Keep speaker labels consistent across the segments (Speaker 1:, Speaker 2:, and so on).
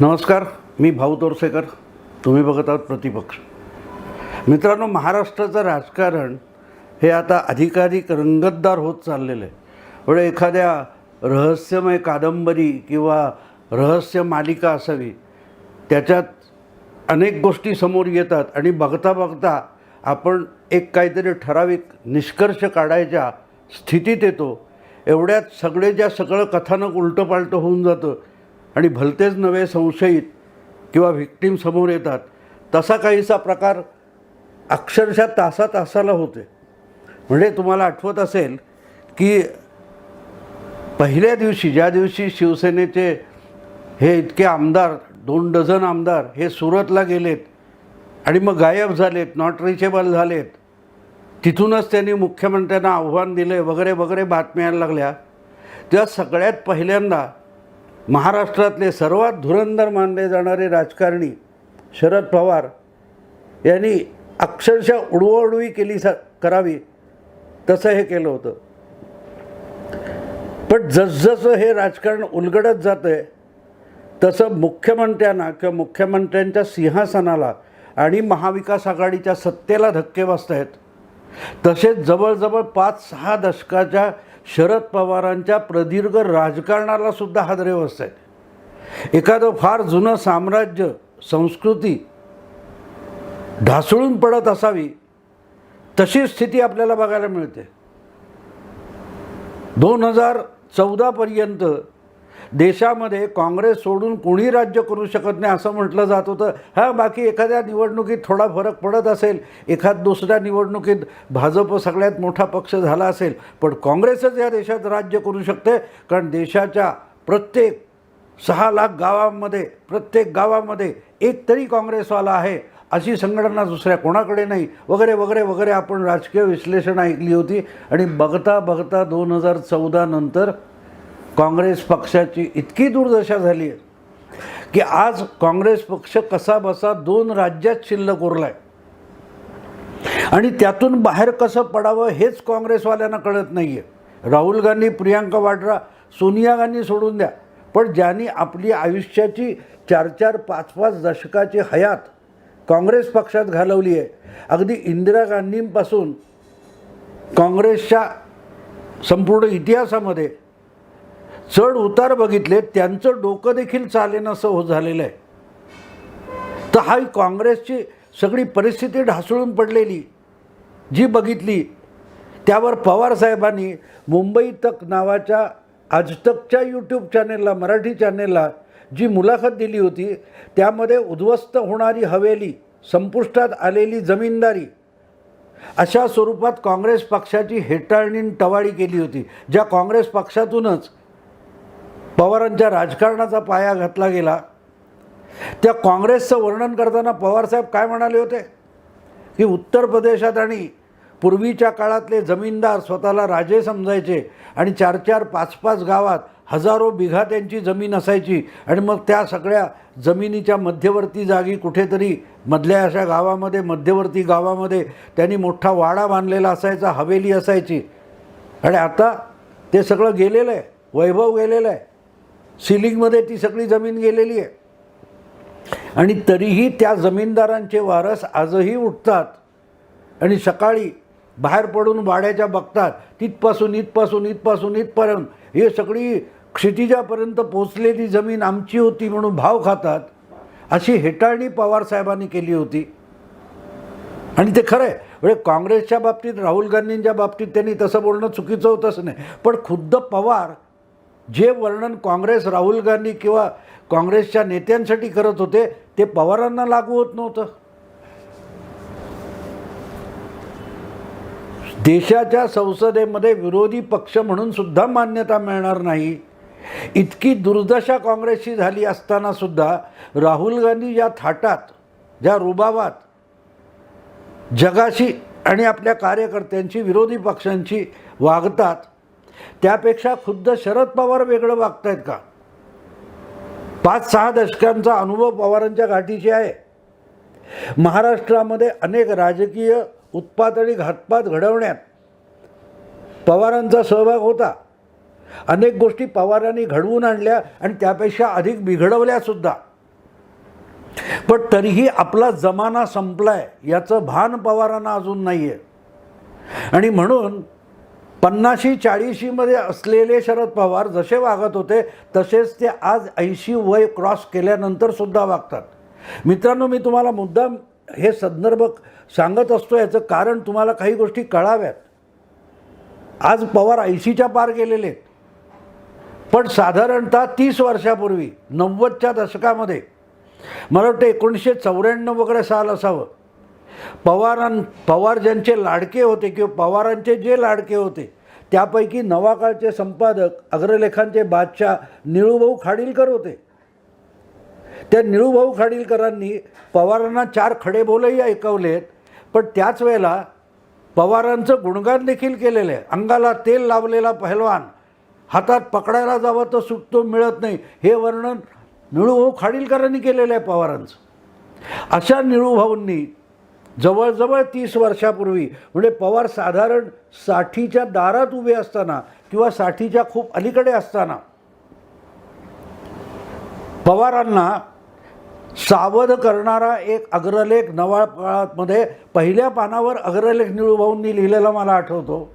Speaker 1: नमस्कार मी भाऊ तोरसेकर. तुम्ही बघत आहात प्रतिपक्ष. मित्रांनो महाराष्ट्राचं राजकारण हे आता अधिकाधिक रंगतदार होत चाललेलं आहे म्हणजे एखाद्या रहस्यमय कादंबरी किंवा रहस्य मालिका असावी त्याच्यात अनेक गोष्टी समोर येतात आणि बघता बघता आपण एक काहीतरी ठराविक निष्कर्ष काढायच्या स्थितीत येतो. एवढ्यात सगळे ज्या सगळं कथानक उलटं पालटं होऊन जातं आणि भलतेच नवे संशयित किंवा व्हिक्टीम समोर येतात तसा काहीसा प्रकार अक्षरशः तासा तासाला होते. म्हणजे तुम्हाला आठवत असेल की पहिल्या दिवशी ज्या दिवशी शिवसेनेचे हे इतके आमदार दोन डझन आमदार हे सुरतला गेलेत आणि मग गायब झालेत नॉट रिचेबल झालेत तिथूनच त्यांनी मुख्यमंत्र्यांना आव्हान दिले वगैरे वगैरे बातम्या यायला लागल्या. तेव्हा सगळ्यात पहिल्यांदा महाराष्ट्रातले सर्वात धुरंधर मानले जाणारे राजकारणी शरद पवार यांनी अक्षरशः उडवाउडवी केली स करावी. तसं हे केलं होतं. पण जसजसं हे राजकारण उलगडत जातं आहे तसं मुख्यमंत्र्यांना किंवा मुख्यमंत्र्यांच्या सिंहासनाला आणि महाविकास आघाडीच्या सत्तेला धक्के बसत आहेत तसेच जवळजवळ पाच सहा दशकाच्या शरद पवारांच्या प्रदीर्घ राजकारणाला सुद्धा हादरे बसत आहेत एखादं फार जुनं साम्राज्य संस्कृती ढासळून पडत असावी तशी स्थिती आपल्याला बघायला मिळते. दोन हजार चौदापर्यंत देशामध्ये काँग्रेस सोडून कोणी राज्य करू शकत नाही असं म्हटलं जात होतं. हां बाकी एखाद्या निवडणुकीत थोडा फरक पडत असेल एखाद दुसऱ्या निवडणुकीत भाजप सगळ्यात मोठा पक्ष झाला असेल पण काँग्रेसच या देशात राज्य करू शकते कारण देशाच्या प्रत्येक सहा लाख गावांमध्ये प्रत्येक गावामध्ये एक तरी काँग्रेसवाला आहे अशी संघटना दुसऱ्या कोणाकडे नाही वगैरे वगैरे वगैरे आपण राजकीय विश्लेषण ऐकली होती. आणि बघता बघता दोन हजार चौदा नंतर काँग्रेस पक्षाची इतकी दुर्दशा झाली आहे की आज काँग्रेस पक्ष कसा बसा दोन राज्यात शिल्लक उरलाय. आणि त्यातून बाहेर कसं पडावं हेच काँग्रेसवाल्यांना कळत नाही आहे राहुल गांधी प्रियांका वाड्रा सोनिया गांधी सोडून द्या. पण ज्यांनी आपली आयुष्याची चार चार पाच पाच दशकाची हयात काँग्रेस पक्षात घालवली आहे अगदी इंदिरा गांधींपासून काँग्रेसच्या संपूर्ण इतिहासामध्ये चढ उतार बघितले त्यांचं डोकं देखील चालेनसं हो झालेलं आहे. तर हा काँग्रेसची सगळी परिस्थिती ढासळून पडलेली जी बघितली त्यावर पवारसाहेबांनी मुंबई तक नावाच्या आजतकच्या यूट्यूब चॅनेलला मराठी चॅनेलला जी मुलाखत दिली होती त्यामध्ये उद्ध्वस्त होणारी हवेली संपुष्टात आलेली जमीनदारी अशा स्वरूपात काँग्रेस पक्षाची हेटाळणी टवाळी केली होती ज्या काँग्रेस पक्षातूनच पवारांच्या राजकारणाचा पाया घातला गेला. त्या काँग्रेसचं वर्णन करताना पवारसाहेब काय म्हणाले होते? की उत्तर प्रदेशात आणि पूर्वीच्या काळातले जमीनदार स्वतःला राजे समजायचे आणि चार चार पाच पाच गावात हजारो बिघा त्यांची जमीन असायची आणि मग त्या सगळ्या जमिनीच्या मध्यवर्ती जागी कुठेतरी मधल्या अशा गावामध्ये मध्यवर्ती गावामध्ये त्यांनी मोठा वाडा बांधलेला असायचा हवेली असायची. आणि आता ते सगळं गेलेलं आहे वैभव गेलेलं आहे. सिलिंगमध्ये ती सगळी जमीन गेलेली आहे. आणि तरीही त्या जमीनदारांचे वारस आजही उठतात. आणि सकाळी बाहेर पडून वाड्याच्या बघतात तिथपासून इथपासून इथपासून इथपर्यंत. हे सगळी क्षितिजापर्यंत पोचलेली जमीन आमची होती म्हणून भाव खातात. अशी हेटाळणी पवारसाहेबांनी केली होती. आणि ते खरं आहे म्हणजे काँग्रेसच्या बाबतीत राहुल गांधींच्या बाबतीत त्यांनी तसं बोलणं चुकीचं होतंच नाही. पण खुद्द पवार जे वर्णन काँग्रेस राहुल गांधी किंवा काँग्रेसच्या नेत्यांसाठी करत होते ते पवारांना लागू होत नव्हतं. देशाच्या संसदेमध्ये विरोधी पक्ष म्हणून सुद्धा मान्यता मिळणार नाही. इतकी दुर्दशा काँग्रेसची झाली असताना सुद्धा राहुल गांधी ज्या थाटात ज्या रुबावात जगाशी आणि आपल्या कार्यकर्त्यांची विरोधी पक्षांची वागतात त्यापेक्षा खुद्द शरद पवार वेगळं वागतायत आहेत का? पाच सहा दशकांचा अनुभव पवारांच्या गाठीशी आहे. महाराष्ट्रामध्ये अनेक राजकीय उत्पात आणि घातपात घडवण्यात पवारांचा सहभाग होता. अनेक गोष्टी पवारांनी घडवून आणल्या आणि त्यापेक्षा अधिक बिघडवल्यासुद्धा पण तरीही आपला जमाना संपलाय याचं भान पवारांना अजून नाही आहे आणि म्हणून पन्नाशी चाळीशीमध्ये असलेले शरद पवार जसे वागत होते तसेच ते आज ऐंशी वय क्रॉस केल्यानंतर सुद्धा वागतात. मित्रांनो मी तुम्हाला मुद्दाम हे संदर्भ सांगत असतो याचं कारण तुम्हाला काही गोष्टी कळाव्यात. आज पवार ऐंशीच्या पार गेलेले आहेत. पण साधारणतः तीस वर्षापूर्वी नव्वदच्या दशकामध्ये मला वाटतं एकोणीसशे चौऱ्याण्णव वगैरे साल असावं. पवारां पवार ज्यांचे लाडके होते किंवा पवारांचे जे लाडके होते त्यापैकी नवाकाळचे संपादक अग्रलेखांचे बादशाह निळूभाऊ खाडीलकर होते. त्या निळूभाऊ खाडीलकरांनी पवारांना चार खडेबोलही ऐकवलेत पण त्याच वेळेला पवारांचं गुणगान देखील केलेलं आहे. अंगाला तेल लावलेला पहलवान हातात पकडायला जावं तर सुटतो मिळत नाही हे वर्णन निळूभाऊ खाडीलकरांनी केलेलं आहे पवारांचं. अशा निळूभाऊंनी जवळजवळ तीस वर्षापूर्वी. म्हणजे पवार साधारण साठीच्या दारात उभे असताना किंवा साठीच्या खूप अलीकडे असताना. पवारांना सावध करणारा एक अग्रलेख नवाळपाळामध्ये पहिल्या पानावर अग्रलेख निळूभाऊंनी लिहिलेला मला आठवतो.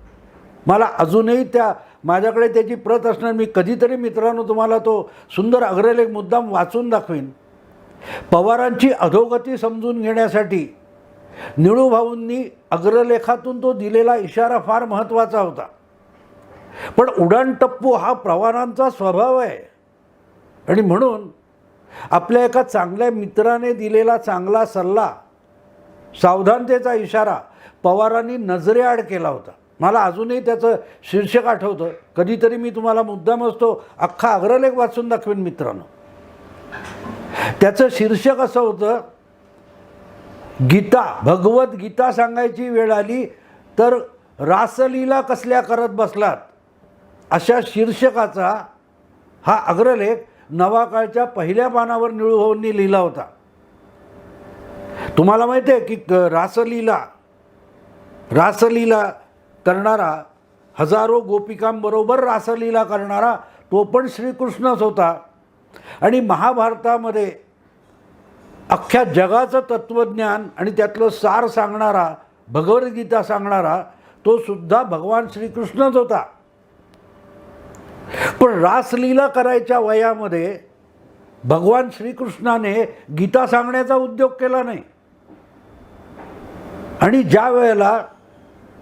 Speaker 1: मला अजूनही त्या माझ्याकडे त्याची प्रत असणार मी कधीतरी मित्रांनो तुम्हाला तो सुंदर अग्रलेख मुद्दाम वाचून दाखवीन. पवारांची अधोगती समजून घेण्यासाठी निळूभाऊंनी अग्रलेखातून तो दिलेला इशारा फार महत्त्वाचा होता. पण उडाणटप्पू हा प्रवारांचा स्वभाव आहे. आणि म्हणून आपल्या एका चांगल्या मित्राने दिलेला चांगला सल्ला सावधानतेचा इशारा पवारांनी नजरेआड केला होता. मला अजूनही त्याचं शीर्षक आठवतं. कधीतरी मी तुम्हाला मुद्दाम असतो अख्खा अग्रलेख वाचून दाखवेन मित्रांनो. त्याचं शीर्षक असं होतं गीता भगवत गीता सांगायची वेळ आली तर रासलीला कसल्या करत बसलात? अशा शीर्षकाचा हा अग्रलेख नवाकाळच्या पहिल्या पानावर निळूभाऊंनी लिहिला होता. तुम्हाला माहिती आहे की रासलीला रासलीला करणारा हजारो गोपिकांबरोबर रासलीला करणारा तो पण श्रीकृष्णच होता. आणि महाभारतामध्ये अख्ख्या जगाचं तत्त्वज्ञान आणि त्यातलं सार सांगणारा भगवद्गीता सांगणारा तो सुद्धा भगवान श्रीकृष्णच होता. पण रासलीला करायच्या वयामध्ये भगवान श्रीकृष्णाने गीता सांगण्याचा उद्योग केला नाही. आणि ज्या वेळेला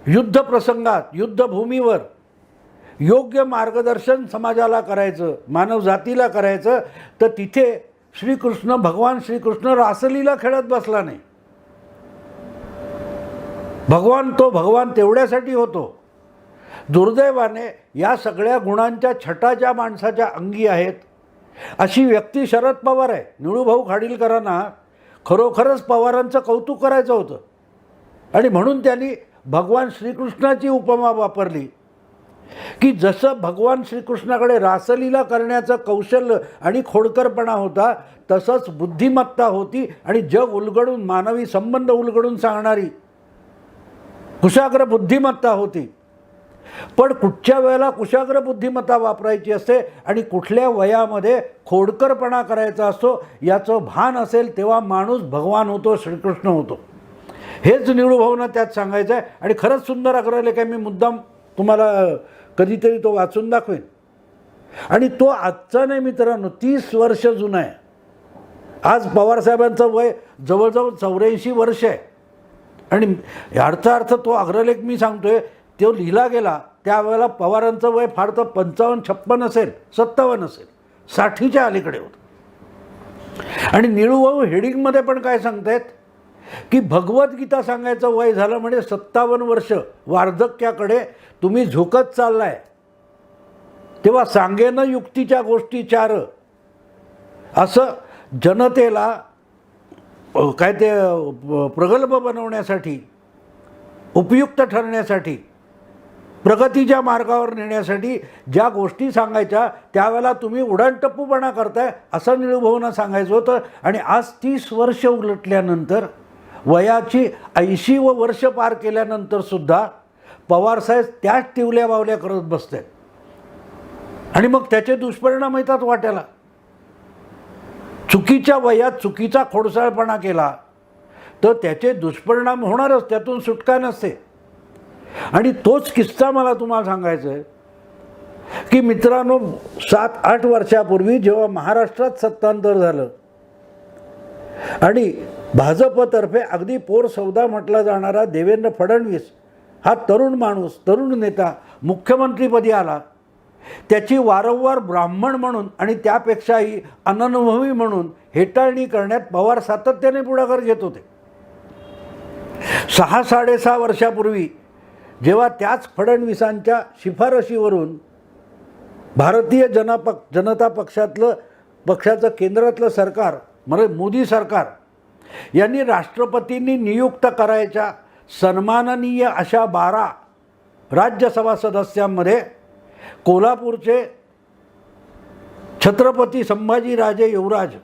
Speaker 1: युद्ध प्रसंगात युद्धभूमीवर योग्य मार्गदर्शन समाजाला करायचं मानवजातीला करायचं तर तिथे श्रीकृष्ण भगवान श्रीकृष्ण रासलीला खेळत बसला नाही. भगवान तो भगवान तेवढ्यासाठी होतो. दुर्दैवाने या सगळ्या गुणांच्या छटा ज्या माणसाच्या अंगी आहेत. अशी व्यक्ती शरद पवार आहे. निळूभाऊ खाडीलकरांना खरोखरच पवारांचं कौतुक करायचं होतं. आणि म्हणून त्यांनी भगवान श्रीकृष्णाची उपमा वापरली. की जसं भगवान श्रीकृष्णाकडे रासलीला करण्याचं कौशल्य आणि खोडकरपणा होता तसंच बुद्धिमत्ता होती आणि जग उलगडून मानवी संबंध उलगडून सांगणारी. कुशाग्र बुद्धिमत्ता होती. पण कुठच्या वेळेला कुशाग्र बुद्धिमत्ता वापरायची असते आणि कुठल्या वयामध्ये खोडकरपणा करायचा असतो याचं भान असेल तेव्हा माणूस भगवान होतो श्रीकृष्ण होतो. हेच निळूभाऊनं त्यात सांगायचं आहे आणि खरंच सुंदर अग्रलेख आहे. मी मुद्दाम तुम्हाला कधीतरी तो वाचून दाखवेन. आणि तो आजचा नाही मित्रांनो तीस वर्ष जुना आहे. आज पवारसाहेबांचं वय जवळजवळ चौऱ्याऐंशी वर्ष आहे. आणि याचा अर्थ तो अग्रलेख मी सांगतोय तो लिहिला गेला त्यावेळेला पवारांचं वय फार तर पंचावन्न छप्पन असेल सत्तावन्न असेल साठीच्या अलीकडे होतं. आणि निळूभाऊ हेडिंगमध्ये पण काय सांगतायत? की भगवद्गीता सांगायचं वय झालं म्हणजे सत्तावन्न वर्ष वार्धक्याकडे तुम्ही झुकत चाललाय. तेव्हा सांगेनं युक्तीच्या गोष्टी चार. असं जनतेला काय ते प्रगल्भ बनवण्यासाठी उपयुक्त ठरण्यासाठी प्रगतीच्या मार्गावर नेण्यासाठी ज्या गोष्टी सांगायच्या त्यावेळेला तुम्ही उडाणटप्पूपणा करताय असं निळूभाऊंना सांगायचं होतं. आणि आज तीस वर्ष उलटल्यानंतर वयाची ऐंशी व वर्ष पार केल्यानंतर सुद्धा पवारसाहेब त्याच टिवल्या बावल्या करत बसतात. आणि मग त्याचे दुष्परिणाम येतात वाट्याला. चुकीच्या वयात चुकीचा खोडसाळपणा केला तर त्याचे दुष्परिणाम होणारच त्यातून सुटका नसते. आणि तोच किस्सा मला तुम्हाला सांगायचा आहे की मित्रांनो सात आठ वर्षापूर्वी जेव्हा महाराष्ट्रात सत्तांतर झालं आणि भाजपतर्फे अगदी पोर सौदा म्हटला जाणारा देवेंद्र फडणवीस हा तरुण माणूस तरुण नेता मुख्यमंत्रीपदी आला. त्याची वारंवार ब्राह्मण म्हणून आणि त्यापेक्षाही अननुभवी म्हणून हेटाळणी करण्यात पवार सातत्याने पुढाकार घेत होते. सहा साडेसहा वर्षापूर्वी जेव्हा त्याच फडणवीसांच्या शिफारशीवरून भारतीय जना पक जनता पक्षातलं पक्षाचं केंद्रातलं सरकार म्हणजे मोदी सरकार यांनी राष्ट्रपतींनी नियुक्त करायच्या सन्माननीय अशा बारा राज्यसभा सदस्यांमध्ये कोल्हापूरचे छत्रपती संभाजीराजे युवराज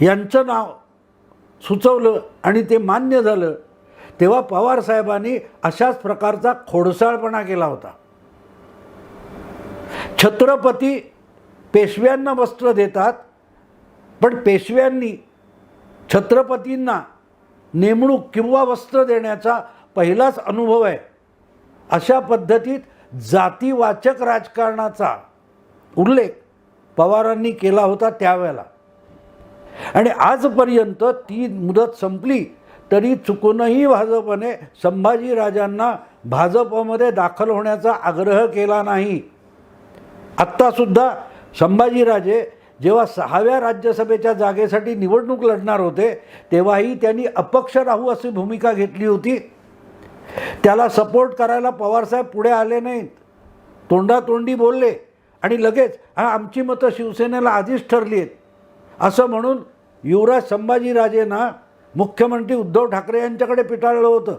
Speaker 1: यांचं नाव सुचवलं आणि ते मान्य झालं तेव्हा पवारसाहेबांनी अशाच प्रकारचा खोडसाळपणा केला होता. छत्रपती पेशव्यांना वस्त्र देतात पण पेशव्यांनी छत्रपतींना नेमणूक किंवा वस्त्र देण्याचा पहिलाच अनुभव आहे. अशा पद्धतीत जातीवाचक राजकारणाचा उल्लेख पवारांनी केला होता त्यावेळेला. आणि आजपर्यंत ती मुदत संपली तरी चुकूनही भाजपने संभाजीराजांना भाजपमध्ये दाखल होण्याचा आग्रह केला नाही. आत्तासुद्धा संभाजीराजे जेव्हा सहाव्या राज्यसभेच्या जागेसाठी निवडणूक लढणार होते तेव्हाही त्यांनी अपक्ष राहू अशी भूमिका घेतली होती. त्याला सपोर्ट करायला पवारसाहेब पुढे आले नाहीत. तोंडातोंडी बोलले आणि लगेच हा आमची मतं शिवसेनेला आधीच ठरली आहेत. असं म्हणून युवराज संभाजीराजेंना मुख्यमंत्री उद्धव ठाकरे यांच्याकडे पिटाळलं होतं.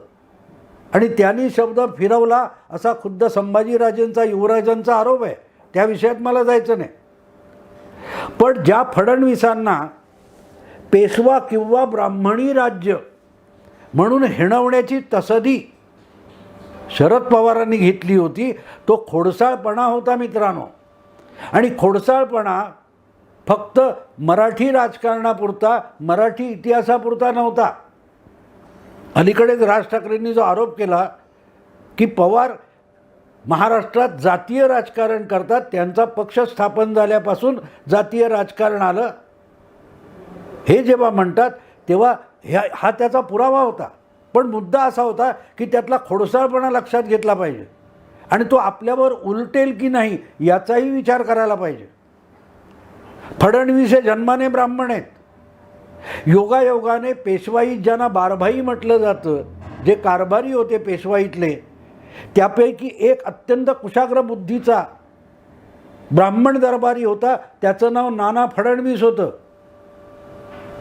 Speaker 1: आणि त्यांनी शब्द फिरवला असा खुद्द संभाजीराजेंचा युवराजांचा आरोप आहे. त्या विषयात मला जायचं नाही. पण ज्या फडणवीसांना पेशवा किंवा ब्राह्मणी राज्य म्हणून हिणवण्याची तसदी शरद पवारांनी घेतली होती तो खोडसाळपणा होता मित्रांनो. आणि खोडसाळपणा फक्त मराठी राजकारणापुरता मराठी इतिहासापुरता नव्हता. अलीकडेच राज ठाकरेंनी जो आरोप केला की पवार महाराष्ट्रात जातीय राजकारण करतात त्यांचा पक्ष स्थापन झाल्यापासून जातीय राजकारण आलं. हे जेव्हा म्हणतात तेव्हा ह्या हा त्याचा पुरावा होता. पण मुद्दा असा होता की त्यातला खोडसाळपणा लक्षात घेतला पाहिजे. आणि तो आपल्यावर उलटेल की नाही याचाही विचार करायला पाहिजे. फडणवीस हे जन्माने ब्राह्मण आहेत. योगायोगाने पेशवाई ज्यांना बारभाई म्हटलं जातं जे कारभारी होते पेशवाईतले त्यापैकी एक अत्यंत कुशाग्र बुद्धीचा ब्राह्मण दरबारी होता. त्याचं नाव नाना फडणवीस होतं.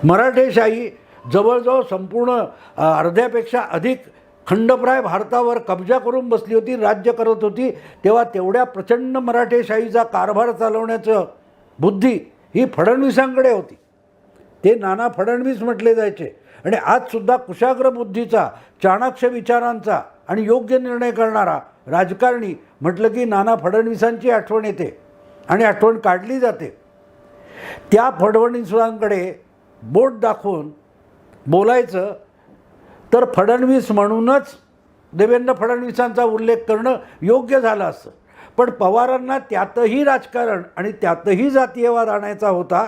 Speaker 1: मराठेशाही जवळजवळ संपूर्ण अर्ध्यापेक्षा अधिक खंडप्राय भारतावर कब्जा करून बसली होती राज्य करत होती. तेव्हा तेवढ्या प्रचंड मराठेशाहीचा कारभार चालवण्याचं बुद्धी ही फडणवीसांकडे होती. ते नाना फडणवीस म्हटले जायचे. आणि आजसुद्धा कुशाग्र बुद्धीचा चाणाक्ष विचारांचा आणि योग्य निर्णय करणारा. राजकारणी म्हटलं की नाना फडणवीसांची आठवण येते आणि आठवण काढली जाते. त्या फडणवीसांकडे बोट दाखवून बोलायचं तर फडणवीस म्हणूनच देवेंद्र फडणवीसांचा उल्लेख करणं योग्य झालं असतं. पण पवारांना त्यातही राजकारण आणि त्यातही जातीयवाद आणायचा होता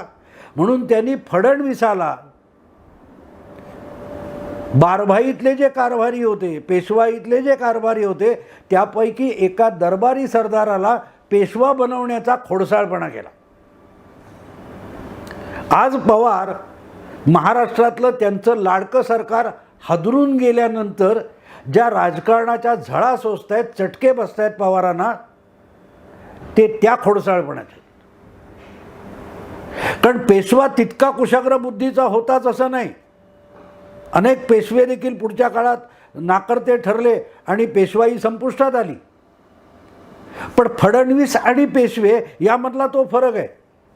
Speaker 1: म्हणून त्यांनी फडणवीसाला बारभाईतले जे कारभारी होते पेशवाईतले जे कारभारी होते त्यापैकी एका दरबारी सरदाराला पेशवा बनवण्याचा खोडसाळपणा केला. आज पवार महाराष्ट्रातलं त्यांचं लाडकं सरकार हादरून गेल्यानंतर ज्या राजकारणाच्या झळा सोसत आहेत चटके बसत आहेत पवारांना ते त्या खोडसाळपणाचे कारण पेशवा तितका कुशाग्र बुद्धीचा होताच असं नाही. अनेक पेशवे देखील पुढच्या काळात नाकर्ते ठरले आणि पेशवाई संपुष्टात आली. पण फडणवीस आणि पेशवे यामधला तो फरक आहे.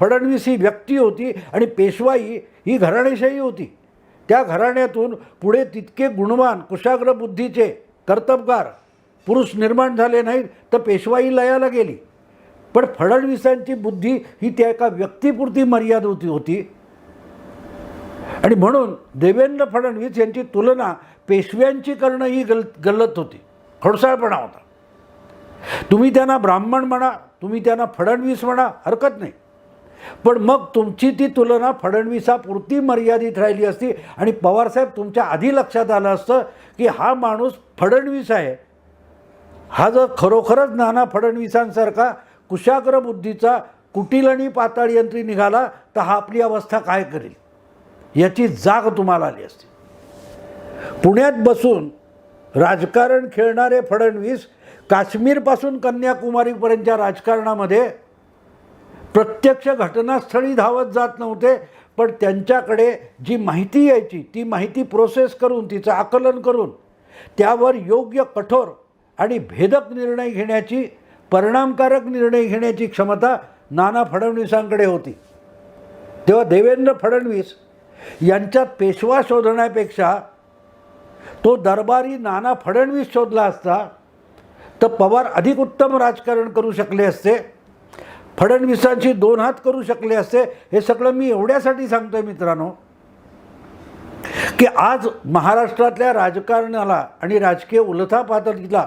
Speaker 1: फडणवीस ही व्यक्ती होती आणि पेशवाई ही घराणेशाही होती. त्या घराण्यातून पुढे तितके गुणवान कुशाग्र बुद्धीचे कर्तबगार पुरुष निर्माण झाले नाहीत तर पेशवाई लयाला गेली. पण फडणवीसांची बुद्धी ही त्या एका व्यक्तीपुरती मर्याद होती होती. आणि म्हणून देवेंद्र फडणवीस यांची तुलना पेशव्यांची करणं ही गल गल्लत होती. खडसाळपणा होता. तुम्ही त्यांना ब्राह्मण म्हणा तुम्ही त्यांना फडणवीस म्हणा हरकत नाही. पण मग तुमची ती तुलना फडणवीसापुरती मर्यादित राहिली असती आणि पवारसाहेब तुमच्या आधी लक्षात आलं असतं की हा माणूस फडणवीस आहे. हा जर खरोखरच नाना फडणवीसांसारखा कुशाग्र बुद्धीचा कुटील आणि पाताळ यंत्री निघाला तर हा आपली अवस्था काय करेल? याची जाग तुम्हाला आली असते. पुण्यात बसून राजकारण खेळणारे फडणवीस काश्मीरपासून कन्याकुमारीपर्यंतच्या राजकारणामध्ये प्रत्यक्ष घटनास्थळी धावत जात नव्हते पण त्यांच्याकडे जी माहिती यायची ती माहिती प्रोसेस करून तिचं आकलन करून त्यावर योग्य कठोर आणि भेदक निर्णय घेण्याची परिणामकारक निर्णय घेण्याची क्षमता नाना फडणवीसांकडे होती. तेव्हा देवेंद्र फडणवीस यांचा पेशवा शोधण्यापेक्षा तो दरबारी नाना फडणवीस शोधला असता तर पवार अधिक उत्तम राजकारण करू शकले असते फडणवीसांशी दोन हात करू शकले असते हे सगळं मी एवढ्यासाठी सांगतोय मित्रांनो की आज महाराष्ट्रातल्या राजकारणाला आणि राजकीय उलथापातळीला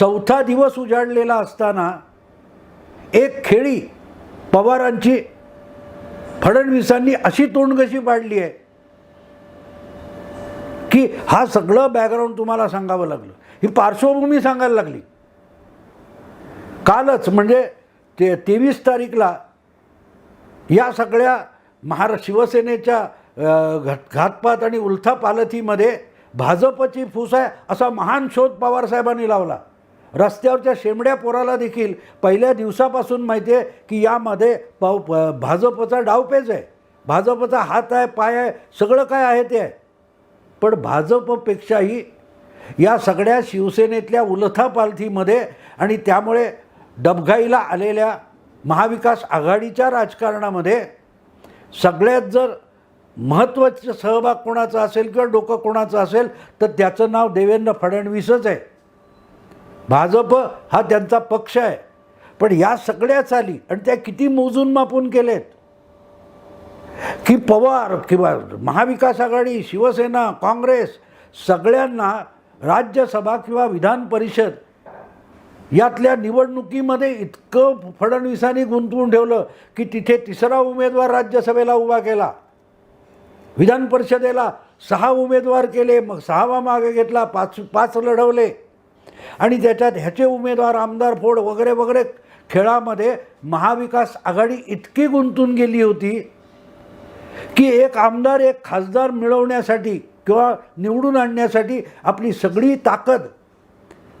Speaker 1: चौथा दिवस उजाडलेला असताना एक खेळी पवारांची फडणवीसांनी अशी तोंडगशी पाडली आहे? की हा सगळं बॅकग्राऊंड तुम्हाला सांगावं लागलं. ही पार्श्वभूमी सांगायला लागली. कालच म्हणजे ते तेवीस तारीखला या सगळ्या महारा शिवसेनेच्या घट घातपात आणि उलथापालथीमध्ये भाजपची फूस आहे असा महान शोध पवारसाहेबांनी लावला. रस्त्यावरच्या शेमड्या पोराला देखील पहिल्या दिवसापासून माहिती आहे की यामध्ये पाव प- भाजपचा डावपेच आहे. भाजपचा हात आहे पाय आहे सगळं काय आहे ते आहे. पण भाजपपेक्षाही या सगळ्या शिवसेनेतल्या उलथापालथीमध्ये आणि त्यामुळे डबघाईला आलेल्या महाविकास आघाडीच्या राजकारणामध्ये सगळ्यात जर महत्त्वाचं सहभाग कोणाचा असेल किंवा डोकं कोणाचं असेल तर त्याचं नाव देवेंद्र फडणवीसच आहे. भाजप हा त्यांचा पक्ष आहे. पण या सगळ्या चाली आणि त्या किती मोजून मापून केलेत? की पवार किंवा महाविकास आघाडी शिवसेना काँग्रेस सगळ्यांना राज्यसभा किंवा विधान परिषद यातल्या निवडणुकीमध्ये इतकं फडणवीसांनी गुंतवून ठेवलं की तिथे तिसरा उमेदवार राज्यसभेला उभा केला. विधान परिषदेला सहा उमेदवार केले मग सहावा मागे घेतला पाच पाच लढवले. आणि त्याच्यात ह्याचे उमेदवार आमदार फोड वगैरे वगैरे खेळामध्ये महाविकास आघाडी इतकी गुंतून गेली होती की एक आमदार एक खासदार मिळवण्यासाठी किंवा निवडून आणण्यासाठी आपली सगळी ताकद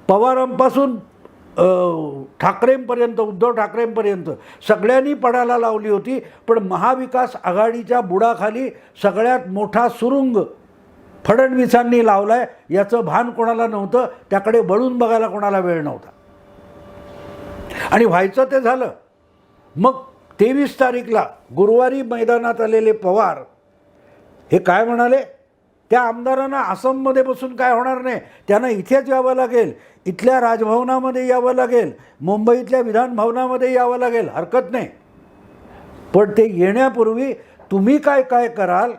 Speaker 1: पवारांपासून ठाकरेंपर्यंत उद्धव ठाकरेंपर्यंत सगळ्यांनी पडायला लावली होती. पण महाविकास आघाडीच्या बुडाखाली सगळ्यात मोठा सुरुंग फडणवीसांनी लावला आहे याचं भान कोणाला नव्हतं त्याकडे वळून बघायला कोणाला वेळ नव्हता. आणि व्हायचं ते झालं. मग तेवीस तारीखला गुरुवारी मैदानात आलेले पवार हे काय म्हणाले? त्या आमदारांना आसाममध्ये बसून काय होणार नाही त्यांना इथेच यावं लागेल इथल्या राजभवनामध्ये यावं लागेल मुंबईतल्या विधानभवनामध्ये यावं लागेल हरकत नाही. पण ते येण्यापूर्वी तुम्ही काय काय कराल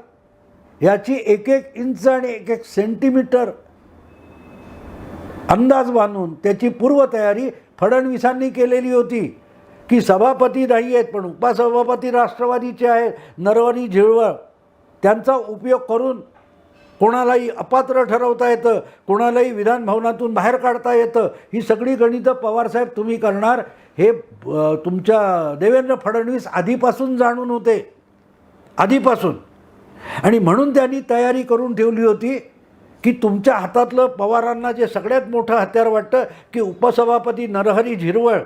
Speaker 1: याची एक एक इंच आणि एक एक सेंटीमीटर अंदाज बांधून त्याची पूर्वतयारी फडणवीसांनी केलेली होती. की सभापती नाही आहेत पण उपसभापती राष्ट्रवादीचे आहेत नरवणी झिळवळ. त्यांचा उपयोग करून कोणालाही अपात्र ठरवता येतं कोणालाही विधानभवनातून बाहेर काढता येतं. ही सगळी गणितं पवारसाहेब तुम्ही करणार. हे तुमच्या देवेंद्र फडणवीस आधीपासून जाणून होते. आधीपासून. आणि म्हणून त्यांनी तयारी करून ठेवली होती की तुमच्या हातातलं पवारांना जे सगळ्यात मोठं हत्यार वाटतं की उपसभापती नरहरी झिरवळ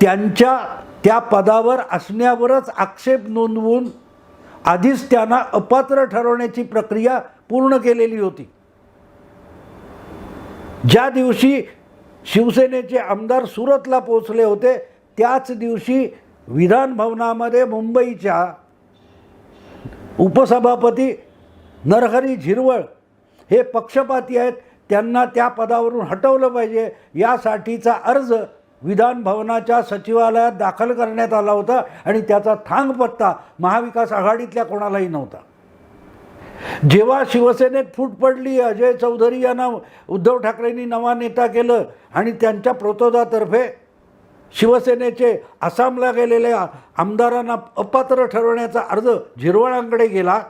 Speaker 1: त्यांच्या त्या पदावर असण्यावरच आक्षेप नोंदवून आधीच त्यांना अपात्र ठरवण्याची प्रक्रिया पूर्ण केलेली होती. ज्या दिवशी शिवसेनेचे आमदार सुरतला पोचले होते त्याच दिवशी विधानभवनामध्ये मुंबईच्या उपसभापती नरहरी झिरवळ हे पक्षपाती आहेत त्यांना त्या पदावरून हटवलं पाहिजे. यासाठीचा अर्ज विधान भवनाच्या सचिवालयात दाखल करण्यात आला होता आणि त्याचा थांग पत्ता महाविकास आघाडीतल्या कोणालाही नव्हता. जेव्हा शिवसेनेत फूट पडली अजय चौधरी यांना उद्धव ठाकरेंनी नवा नेता केलं आणि त्यांच्या प्रोतोदातर्फे शिवसेनेचे आसामला गेलेल्या आमदारांना अपात्र ठरवण्याचा अर्ज झिरवळांकडे गेला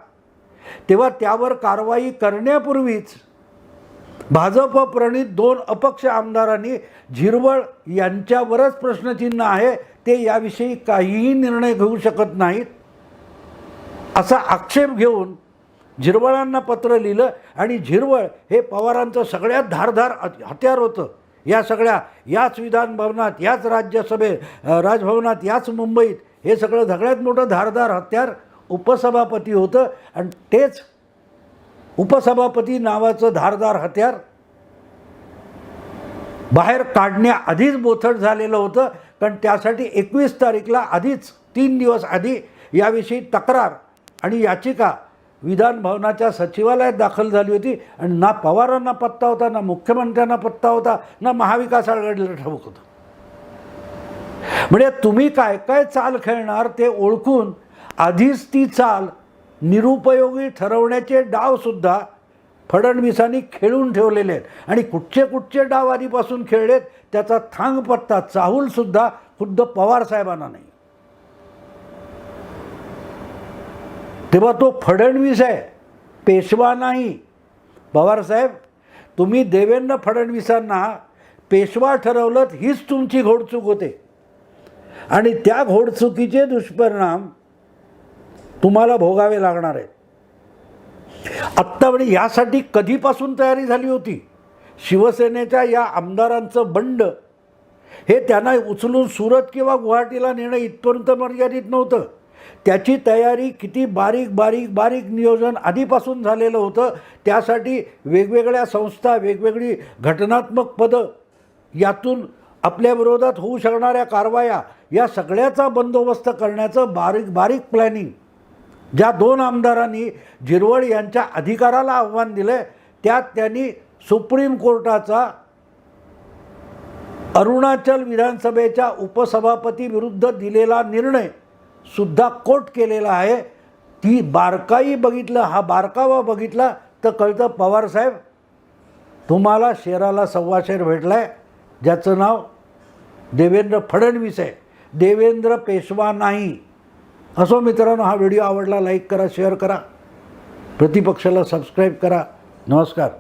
Speaker 1: तेव्हा त्यावर कारवाई करण्यापूर्वीच भाजप प्रणित दोन अपक्ष आमदारांनी झिरवळ यांच्यावरच प्रश्नचिन्ह आहे ते याविषयी काहीही निर्णय घेऊ शकत नाहीत. असा आक्षेप घेऊन झिरवळांना पत्र लिहिलं आणि झिरवळ हे पवारांचं सगळ्यात धारधार हत्यार होतं. या सगळ्या याच विधान भवनात याच राज्यसभेत राजभवनात याच मुंबईत हे सगळं सगळ्यात मोठं धारदार हत्यार उपसभापती होतं. आणि तेच उपसभापती नावाचं धारदार हत्यार बाहेर काढण्याआधीच बोथट झालेलं होतं. कारण त्यासाठी एकवीस तारीखला आधीच तीन दिवस आधी याविषयी तक्रार आणि याचिका विधान भवनाच्या सचिवालयात दाखल झाली होती आणि ना पवारांना पत्ता होता ना मुख्यमंत्र्यांना पत्ता होता ना महाविकास आघाडीला ठाऊक होतं. म्हणजे तुम्ही काय काय चाल खेळणार ते ओळखून आधीच ती चाल निरुपयोगी ठरवण्याचे डावसुद्धा फडणवीसांनी खेळून ठेवलेले आहेत. आणि कुठचे कुठचे डाव आधीपासून खेळलेत त्याचा थांग पत्ता चाहूलसुद्धा खुद्द पवारसाहेबांना नाही. तेव्हा तो फडणवीस आहे. पेशवा नाही. पवारसाहेब तुम्ही देवेंद्र फडणवीसांना पेशवा ठरवलं हीच तुमची घोडचूक होते. आणि त्या घोडचुकीचे दुष्परिणाम तुम्हाला भोगावे लागणार आहेत. आत्ता म्हणजे यासाठी कधीपासून तयारी झाली होती? शिवसेनेच्या या आमदारांचं बंड हे त्यांना उचलून सुरत किंवा गुवाहाटीला नेणं इथपर्यंत मर्यादित नव्हतं. त्याची तयारी किती बारीक बारीक बारीक नियोजन आधीपासून झालेलं होतं. त्यासाठी वेगवेगळ्या संस्था वेगवेगळी घटनात्मक पदं यातून आपल्या विरोधात होऊ शकणाऱ्या कारवाया या सगळ्याचा बंदोबस्त करण्याचं बारीक बारीक प्लॅनिंग ज्या दोन आमदारांनी झिरवळ यांच्या अधिकाराला आव्हान दिलं त्यात त्यांनी सुप्रीम कोर्टाचा अरुणाचल विधानसभेच्या उपसभापती विरुद्ध दिलेला निर्णय सुद्धा कोट केलेला आहे. ती बारकाई बघितलं हा बारकावा बघितला तर कळतं पवारसाहेब तुम्हाला शेराला सव्वा शेर भेटला आहे ज्याचं नाव देवेंद्र फडणवीस आहे. देवेंद्र पेशवा नाही. असो मित्रांनो हा व्हिडिओ आवडला लाईक करा शेअर करा. प्रतिपक्षाला सबस्क्राईब करा. नमस्कार.